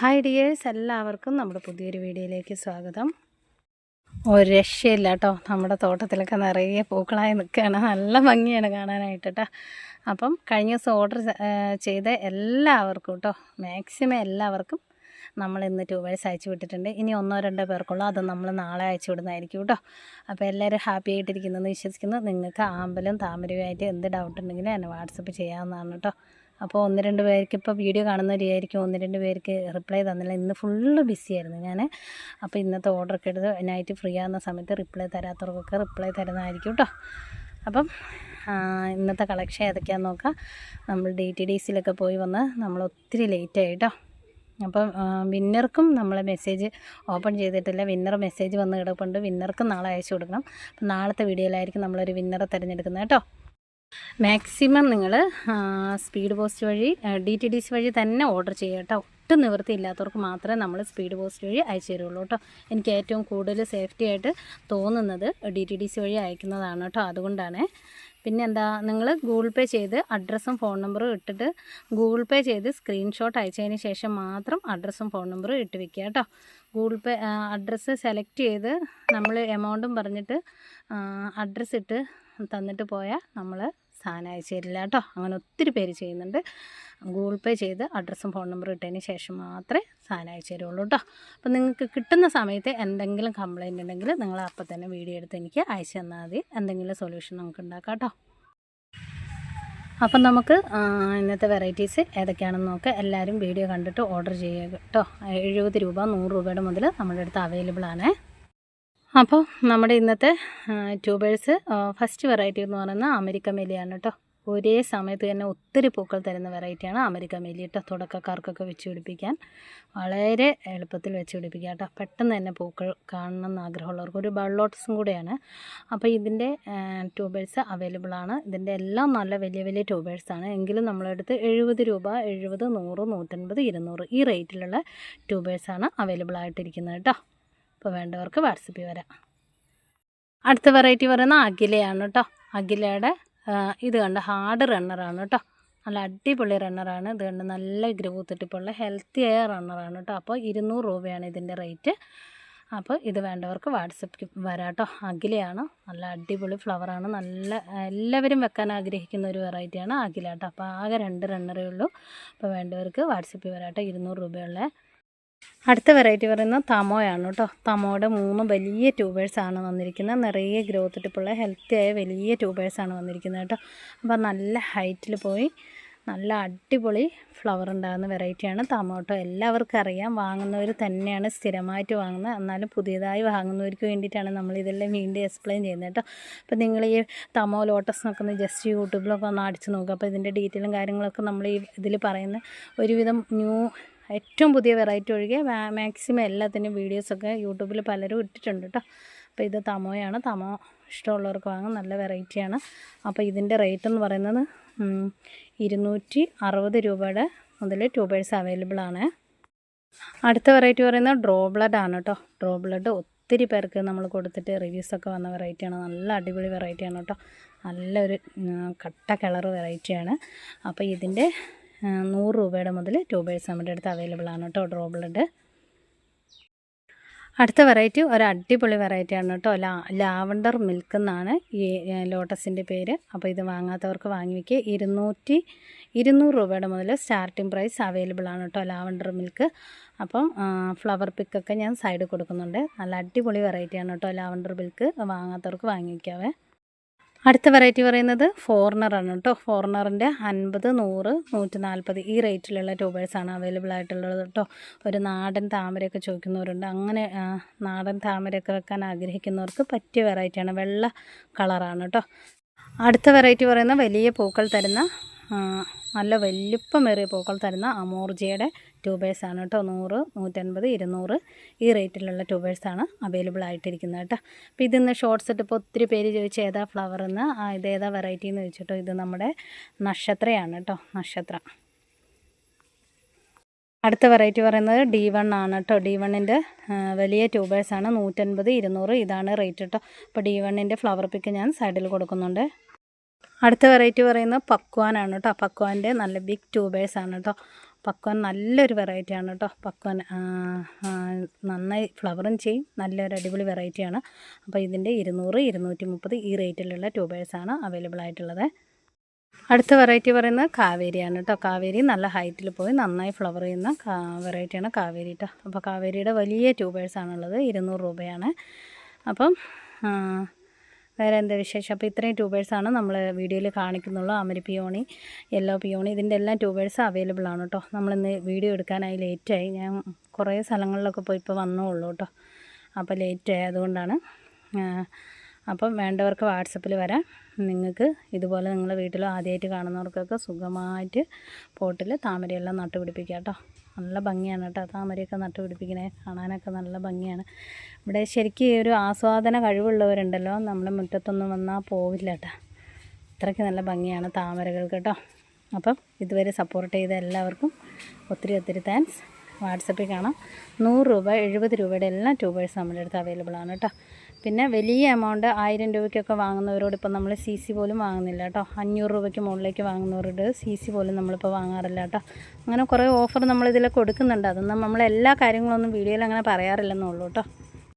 Hi dears എല്ലാവർക്കും നമ്മുടെ പുതിയൊരു വീഡിയോയിലേക്ക് സ്വാഗതം. ഒരു രക്ഷയില്ല കേട്ടോ. നമ്മുടെ തോട്ടത്തിലൊക്കെ നിറയെ പൂക്കളായി നിൽക്കുകയാണ്. നല്ല ഭംഗിയാണ് കാണാനായിട്ട് കേട്ടോ അപ്പം കഴിഞ്ഞ ദിവസം ഓർഡർ ചെയ്ത എല്ലാവർക്കും കേട്ടോ. മാക്സിമം എല്ലാവർക്കും നമ്മൾ ഇന്ന് ട്യൂബേഴ്സ് അയച്ചു വിട്ടിട്ടുണ്ട്. ഇനി ഒന്നോ രണ്ടോ പേർക്കുള്ളൂ അത് നമ്മൾ നാളെ അയച്ചു വിടുന്നതായിരിക്കും കേട്ടോ. അപ്പോൾ എല്ലാവരും ഹാപ്പി ആയിട്ടിരിക്കുന്നെന്ന് വിശ്വസിക്കുന്നു. നിങ്ങൾക്ക് ആമ്പലും താമരയുമായിട്ട് എന്ത് ഡൗട്ട് ഉണ്ടെങ്കിലും എന്നെ വാട്സപ്പ് ചെയ്യാവുന്നതാണ് കേട്ടോ. അപ്പോൾ ഒന്ന് രണ്ട് പേർക്ക് ഇപ്പോൾ വീഡിയോ കാണുന്നവരായിരിക്കും ഒന്ന് രണ്ട് പേർക്ക് റിപ്ലൈ തന്നില്ല. ഇന്ന് ഫുള്ള് ബിസി ആയിരുന്നു ഞാൻ അപ്പോൾ ഇന്നത്തെ ഓർഡറൊക്കെ എടുത്ത് നൈറ്റ് ഫ്രീ ആകുന്ന സമയത്ത് റിപ്ലൈ തരാത്തവർക്കൊക്കെ റിപ്ലൈ തരുന്നതായിരിക്കും കേട്ടോ അപ്പം ഇന്നത്തെ കളക്ഷൻ ഏതൊക്കെയാണെന്ന് നോക്കാം. നമ്മൾ ഡി ടി ഡി സിയിലൊക്കെ പോയി വന്ന് നമ്മൾ ഒത്തിരി ലേറ്റായി കേട്ടോ അപ്പം വിന്നർക്കും നമ്മളെ മെസ്സേജ് ഓപ്പൺ ചെയ്തിട്ടില്ല. വിന്നർ മെസ്സേജ് വന്ന് കിടപ്പുണ്ട്. വിന്നർക്കും നാളെ അയച്ചു കൊടുക്കണം. അപ്പം നാളത്തെ വീഡിയോയിലായിരിക്കും നമ്മളൊരു വിന്നറെ തിരഞ്ഞെടുക്കുന്നത് കേട്ടോ മാക്സിമം നിങ്ങൾ സ്പീഡ് പോസ്റ്റ് വഴി ഡി ടി ഡി സി വഴി തന്നെ ഓർഡർ ചെയ്യുക കേട്ടോ. ഒട്ടും നിവൃത്തിയില്ലാത്തവർക്ക് മാത്രമേ നമ്മൾ സ്പീഡ് പോസ്റ്റ് വഴി അയച്ചു തരുള്ളൂ കേട്ടോ. എനിക്ക് ഏറ്റവും കൂടുതൽ സേഫ്റ്റി ആയിട്ട് തോന്നുന്നത് ഡി ടി ഡി സി വഴി അയക്കുന്നതാണ് കേട്ടോ. അതുകൊണ്ടാണ് പിന്നെ എന്താ നിങ്ങൾ ഗൂഗിൾ പേ ചെയ്ത് അഡ്രസ്സും ഫോൺ നമ്പറും ഇട്ടിട്ട് ഗൂഗിൾ പേ ചെയ്ത് സ്ക്രീൻഷോട്ട് അയച്ചതിന് ശേഷം മാത്രം അഡ്രസ്സും ഫോൺ നമ്പറും ഇട്ട് വെക്കുക കേട്ടോ. ഗൂഗിൾ പേ അഡ്രസ്സ് സെലക്ട് ചെയ്ത് നമ്മൾ എമൗണ്ടും പറഞ്ഞിട്ട് അഡ്രസ്സ് ഇട്ട് തന്നിട്ട് പോയാൽ നമ്മൾ സാധനം അയച്ചു തരില്ല കേട്ടോ. അങ്ങനെ ഒത്തിരി പേര് ചെയ്യുന്നുണ്ട്. ഗൂഗിൾ പേ ചെയ്ത് അഡ്രസ്സും ഫോൺ നമ്പറും ഇട്ടതിന് ശേഷം മാത്രമേ സാധനം അയച്ചു തരുള്ളൂ കേട്ടോ. അപ്പോൾ നിങ്ങൾക്ക് കിട്ടുന്ന സമയത്ത് എന്തെങ്കിലും കംപ്ലയിന്റ് ഉണ്ടെങ്കിൽ നിങ്ങൾ അപ്പം തന്നെ വീഡിയോ എടുത്ത് എനിക്ക് അയച്ചു തന്നാൽ മതി. എന്തെങ്കിലും സൊല്യൂഷൻ നമുക്ക് ഉണ്ടാക്കാം കേട്ടോ. അപ്പം നമുക്ക് ഇന്നത്തെ വെറൈറ്റീസ് ഏതൊക്കെയാണെന്ന് നോക്കുക എല്ലാവരും വീഡിയോ കണ്ടിട്ട് ഓർഡർ ചെയ്യുക കേട്ടോ. എഴുപത് രൂപ നൂറ് രൂപയുടെ മുതൽ നമ്മുടെ അടുത്ത് അവൈലബിൾ ആണ്. അപ്പോൾ നമ്മുടെ ഇന്നത്തെ ട്യൂബേഴ്സ് ഫസ്റ്റ് വെറൈറ്റി എന്ന് പറയുന്നത് അമേരിക്ക മെലിയാണ് കേട്ടോ. ഒരേ സമയത്ത് തന്നെ ഒത്തിരി പൂക്കൾ തരുന്ന വെറൈറ്റിയാണ് അമേരിക്ക മെലി കേട്ടോ. തുടക്കക്കാർക്കൊക്കെ വെച്ച് പിടിപ്പിക്കാൻ വളരെ എളുപ്പത്തിൽ വെച്ച് പിടിപ്പിക്കാം കേട്ടോ. പെട്ടെന്ന് തന്നെ പൂക്കൾ കാണണം എന്ന് ആഗ്രഹമുള്ളവർക്ക് ഒരു ബള്ളോട്ടസും കൂടെയാണ്. അപ്പോൾ ഇതിന്റെ ട്യൂബേഴ്സ് അവൈലബിൾ ആണ്. ഇതിന്റെ എല്ലാം നല്ല വലിയ വലിയ ട്യൂബേഴ്സാണ് എങ്കിലും നമ്മളെടുത്ത് എഴുപത് രൂപ എഴുപത് നൂറ് നൂറ്റൻപത് ഇരുന്നൂറ് ഈ റേറ്റിലുള്ള ട്യൂബേഴ്സാണ് അവൈലബിൾ ആയിട്ടിരിക്കുന്നത് കേട്ടോ. അപ്പോൾ വേണ്ടവർക്ക് വാട്സപ്പിൽ വരാം. അടുത്ത വെറൈറ്റി പറയുന്നത് അഖിലയാണ് കേട്ടോ. അഖിലയുടെ ഇത് കണ്ട ഹാർഡ് റണ്ണറാണ് കേട്ടോ. നല്ല അടിപൊളി റണ്ണറാണ് ഇത് കണ്ട് നല്ല ഗ്രൂത്ത് ഇട്ടിപ്പുള്ള ഹെൽത്തി ആയ റണ്ണറാണ് കേട്ടോ. അപ്പോൾ ഇരുന്നൂറ് രൂപയാണ് ഇതിന്റെ റേറ്റ് അപ്പോൾ ഇത് വേണ്ടവർക്ക് വാട്സപ്പിൽ വരാം കേട്ടോ. അഖിലയാണ്. നല്ല അടിപൊളി ഫ്ലവറാണ് നല്ല എല്ലാവരും വെക്കാൻ ആഗ്രഹിക്കുന്ന ഒരു വെറൈറ്റിയാണ് അഖില കേട്ടോ. അപ്പോൾ ആകെ രണ്ട് റണ്ണറേ ഉള്ളൂ. അപ്പോൾ വേണ്ടവർക്ക് വാട്സപ്പിൽ വരാം കേട്ടോ. ഇരുന്നൂറ് രൂപയുള്ള അടുത്ത വെറൈറ്റി പറയുന്നത് തമോയാണ് കേട്ടോ. തമോയുടെ മൂന്ന് വലിയ ട്യൂബേഴ്സാണ് വന്നിരിക്കുന്നത്. നിറയെ ഗ്രോത്ത് ടിപ്പുള്ള ഹെൽത്തി ആയ വലിയ ട്യൂബേഴ്സാണ് വന്നിരിക്കുന്നത് കേട്ടോ. അപ്പോൾ നല്ല ഹൈറ്റിൽ പോയി നല്ല അടിപൊളി ഫ്ലവർ ഉണ്ടാകുന്ന വെറൈറ്റിയാണ് തമോട്ടോ എല്ലാവർക്കും അറിയാം. വാങ്ങുന്നവർ തന്നെയാണ് സ്ഥിരമായിട്ട് വാങ്ങുന്നത്. എന്നാലും പുതിയതായി വാങ്ങുന്നവർക്ക് വേണ്ടിയിട്ടാണ് നമ്മൾ ഇതെല്ലാം വീണ്ടും എക്സ്പ്ലെയിൻ ചെയ്യുന്നത് കേട്ടോ. അപ്പോൾ നിങ്ങൾ ഈ തമോ ലോട്ടസ് നോക്കുന്ന ജസ്റ്റ് യൂട്യൂബിലൊക്കെ ഒന്ന് അടിച്ച് നോക്കുക. അപ്പോൾ ഇതിന്റെ ഡീറ്റെയിലും കാര്യങ്ങളൊക്കെ നമ്മൾ ഈ ഇതിൽ പറയുന്ന ഒരുവിധം ന്യൂ ഏറ്റവും പുതിയ വെറൈറ്റി ഒഴികെ മാക്സിമം എല്ലാത്തിന്റെയും വീഡിയോസൊക്കെ യൂട്യൂബിൽ പലരും ഇട്ടിട്ടുണ്ട് കേട്ടോ അപ്പോൾ ഇത് തമോയാണ്. തമോ ഇഷ്ടമുള്ളവർക്ക് വാങ്ങാം. നല്ല വെറൈറ്റിയാണ്. അപ്പോൾ ഇതിന്റെ റേറ്റ് എന്ന് പറയുന്നത് ഇരുന്നൂറ്റി അറുപത് രൂപയുടെ മുതൽ ട്യൂബേഴ്സ് അവൈലബിൾ ആണ്. അടുത്ത വെറൈറ്റി പറയുന്നത് ഡ്രോ ബ്ലഡ് ആണ് കേട്ടോ ഡ്രോ ബ്ലഡ് ഒത്തിരി പേർക്ക് നമ്മൾ കൊടുത്തിട്ട് റിവ്യൂസൊക്കെ വന്ന വെറൈറ്റിയാണ് നല്ല അടിപൊളി വെറൈറ്റിയാണ് കേട്ടോ നല്ലൊരു കട്ട കളർ വെറൈറ്റിയാണ് അപ്പോൾ ഇതിന്റെ നൂറ് രൂപയുടെ മുതൽ ട്യൂബേഴ്സ് നമ്മുടെ അടുത്ത് അവൈലബിൾ ആണ് കേട്ടോ. ഡ്രോ ബ്ലഡ് അടുത്ത വെറൈറ്റി ഒരു അടിപൊളി വെറൈറ്റി ആണ് കേട്ടോ. ലാ ലാവണ്ടർ മിൽക്ക് എന്നാണ് ഈ ലോട്ടസിന്റെ പേര്. അപ്പോൾ ഇത് വാങ്ങാത്തവർക്ക് വാങ്ങി വയ്ക്കുക ഇരുന്നൂറ്റി ഇരുന്നൂറ് രൂപയുടെ മുതൽ സ്റ്റാർട്ടിംഗ് പ്രൈസ് അവൈലബിൾ ആണ് കേട്ടോ ലാവണ്ടർ മിൽക്ക് അപ്പം ഫ്ലവർ പിക്കൊക്കെ ഞാൻ സൈഡിൽ കൊടുക്കുന്നുണ്ട്. നല്ല അടിപൊളി വെറൈറ്റിയാണ് കേട്ടോ ലാവണ്ടർ മിൽക്ക് വാങ്ങാത്തവർക്ക് വാങ്ങി വയ്ക്കാവേ അടുത്ത വെറൈറ്റി പറയുന്നത് ഫോറിനറാണ് കേട്ടോ ഫോറിനറിന്റെ അൻപത് നൂറ് നൂറ്റി നാൽപ്പത് ഈ റേറ്റിലുള്ള ട്യൂബേഴ്സാണ് അവൈലബിൾ ആയിട്ടുള്ളത് കേട്ടോ ഒരു നാടൻ താമരയൊക്കെ ചോദിക്കുന്നവരുണ്ട്. അങ്ങനെ നാടൻ താമരയൊക്കെ വെക്കാൻ ആഗ്രഹിക്കുന്നവർക്ക് പറ്റിയ വെറൈറ്റിയാണ് വെള്ള കളറാണ് കേട്ടോ അടുത്ത വെറൈറ്റി പറയുന്ന വലിയ പൂക്കൾ തരുന്ന നല്ല വലിപ്പമേറിയ പൂക്കൾ തരുന്ന അമോർജിയുടെ ട്യൂബേഴ്സാണ് കേട്ടോ. നൂറ് നൂറ്റൻപത് ഇരുന്നൂറ് ഈ റേറ്റിലുള്ള ട്യൂബേഴ്സാണ് അവൈലബിൾ ആയിട്ടിരിക്കുന്നത് കേട്ടോ. അപ്പോൾ ഇതിന്ന് ഷോർട്ട്സ് ഇട്ടിപ്പോൾ ഒത്തിരി പേര് ചോദിച്ചു ഏതാ ഫ്ലവർ എന്ന്. ഇത് ഏതാ വെറൈറ്റി എന്ന് ചോദിച്ചിട്ടോ ഇത് നമ്മുടെ നക്ഷത്രയാണ് കേട്ടോ. നക്ഷത്ര. അടുത്ത വെറൈറ്റി പറയുന്നത് ഡി വൺ ആണ് കേട്ടോ. ഡി വണ്ണിന്റെ വലിയ ട്യൂബേഴ്സാണ് നൂറ്റൻപത് ഇരുന്നൂറ് ഇതാണ് റേറ്റ് കേട്ടോ. അപ്പോൾ ഡി വണ്ണിന്റെ ഫ്ലവർ പിക്ക് ഞാൻ സൈഡിൽ കൊടുക്കുന്നുണ്ട്. അടുത്ത വെറൈറ്റി പറയുന്നത് പക്വാനാണ് കേട്ടോ. പക്വാന്റെ നല്ല ബിഗ് ട്യൂബേഴ്സാണ് കേട്ടോ. പക്വാൻ നല്ലൊരു വെറൈറ്റിയാണ് കേട്ടോ. പക്വൻ നന്നായി ഫ്ലവറും ചെയ്യും. നല്ലൊരു അടിപൊളി വെറൈറ്റിയാണ് അപ്പോൾ ഇതിന്റെ ഇരുന്നൂറ് ഇരുന്നൂറ്റി മുപ്പത് ഈ റേറ്റിലുള്ള ട്യൂബേഴ്സാണ് അവൈലബിൾ ആയിട്ടുള്ളത്. അടുത്ത വെറൈറ്റി പറയുന്നത് കാവേരിയാണ് കേട്ടോ. കാവേരി നല്ല ഹൈറ്റിൽ പോയി നന്നായി ഫ്ലവർ ചെയ്യുന്ന വെറൈറ്റിയാണ് കാവേരി കേട്ടോ അപ്പോൾ കാവേരിയുടെ വലിയ ട്യൂബേഴ്സാണുള്ളത് ഇരുന്നൂറ് രൂപയാണ്. അപ്പം വേറെ എന്താ വിശേഷം? അപ്പോൾ ഇത്രയും ട്യൂബേഴ്സാണ് നമ്മൾ വീഡിയോയിൽ കാണിക്കുന്നുള്ളൂ. അമരി പിയോണി യെല്ലോ പിയോണി ഇതിന്റെ എല്ലാം ട്യൂബേഴ്സും അവൈലബിൾ ആണ് കേട്ടോ. നമ്മളിന്ന് വീഡിയോ എടുക്കാനായി ലേറ്റായി ഞാൻ കുറേ സ്ഥലങ്ങളിലൊക്കെ പോയി ഇപ്പോൾ വന്നേ ഉള്ളൂ കേട്ടോ. അപ്പോൾ ലേറ്റായി അതുകൊണ്ടാണ് അപ്പം വേണ്ടവർക്ക് വാട്സപ്പിൽ വരാം. നിങ്ങൾക്ക് ഇതുപോലെ നിങ്ങളുടെ വീട്ടിൽ ആദ്യമായിട്ട് കാണുന്നവർക്കൊക്കെ സുഖമായിട്ട് പോട്ടിൽ താമരയെല്ലാം നട്ടുപിടിപ്പിക്കുക കേട്ടോ. നല്ല ഭംഗിയാണ് കേട്ടോ. താമരയൊക്കെ നട്ടുപിടിപ്പിക്കണേ കാണാനൊക്കെ നല്ല ഭംഗിയാണ്. ഇവിടെ ശരിക്കും ഒരു ആസ്വാദന കഴിവുള്ളവരുണ്ടല്ലോ. നമ്മുടെ മുറ്റത്തൊന്നും വന്നാൽ പോവില്ല കേട്ടോ. അത്രയ്ക്ക് നല്ല ഭംഗിയാണ് താമരകൾ കേട്ടോ. അപ്പം ഇതുവരെ സപ്പോർട്ട് ചെയ്ത എല്ലാവർക്കും ഒത്തിരി ഒത്തിരി താങ്ക്സ് വാട്സപ്പിൽ കാണാം. നൂറ് രൂപ എഴുപത് രൂപയുടെ എല്ലാ ട്യൂബേഴ്സ് നമ്മുടെ അടുത്ത് അവൈലബിൾ ആണ് കേട്ടോ. പിന്നെ വലിയ എമൗണ്ട് ആയിരം രൂപയ്ക്കൊക്കെ വാങ്ങുന്നവരോട് ഇപ്പം നമ്മൾ സി സി പോലും വാങ്ങുന്നില്ല കേട്ടോ. അഞ്ഞൂറ് രൂപയ്ക്ക് മുകളിലേക്ക് വാങ്ങുന്നവരോട് സി സി പോലും നമ്മളിപ്പോൾ വാങ്ങാറില്ല കേട്ടോ. അങ്ങനെ കുറേ ഓഫർ നമ്മളിതിൽ കൊടുക്കുന്നുണ്ട്. അതൊന്നും നമ്മൾ എല്ലാ കാര്യങ്ങളൊന്നും വീഡിയോയിൽ അങ്ങനെ പറയാറില്ലെന്നുള്ളൂ കേട്ടോ.